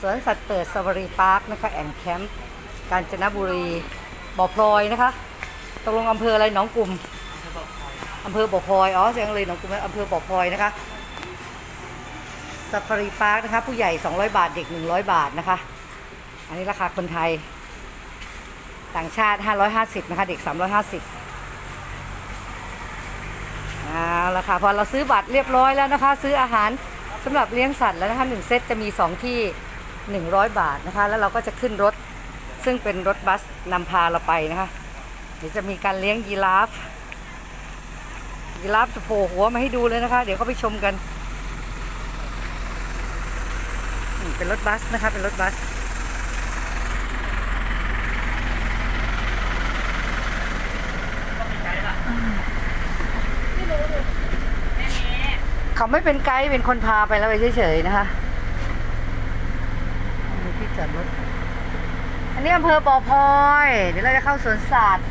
สวนสัตว์เปิดซาฟารีพาร์คนะคะแอนแคมป์กาญจนบุรีบ่อพลอยนะคะตกลงอำเภออะไรหนองกลุ่มอำเภอบ่อพลอยอ๋อเสียงเลยหนองกลุ่มอำเภอบ่อพลอยนะคะซาฟารีพาร์คนะคะผู้ใหญ่ 200 บาทเด็ก 100 บาทนะคะ อันนี้ราคาคนไทย ต่างชาติ 550 นะคะ เด็ก 350เอาละค่ะพอเราซื้อบัตรเรียบร้อยแล้วนะคะ ซื้ออาหารสำหรับเลี้ยงสัตว์แล้วนะคะหนึ่งเซตจะมี 2 ที่ 100 บาทนะคะ แล้วเราก็จะขึ้นรถ ซึ่งเป็นรถบัสนำพาเราไปนะคะเดี๋ยวจะมีการเลี้ยงยีราฟยีราฟจะโผล่หัวมาให้ดูเลยนะคะ เดี๋ยวเขาไปชมกัน เป็นรถบัสนะคะ เป็นรถบัสเขาไม่เป็นไกด์เป็นคนพาไปแล้วไปเฉยๆนะคะ ที่จอดรถ อันนี้อำเภอบ่อพลอย เดี๋ยวเราจะเข้าสวนสัตว์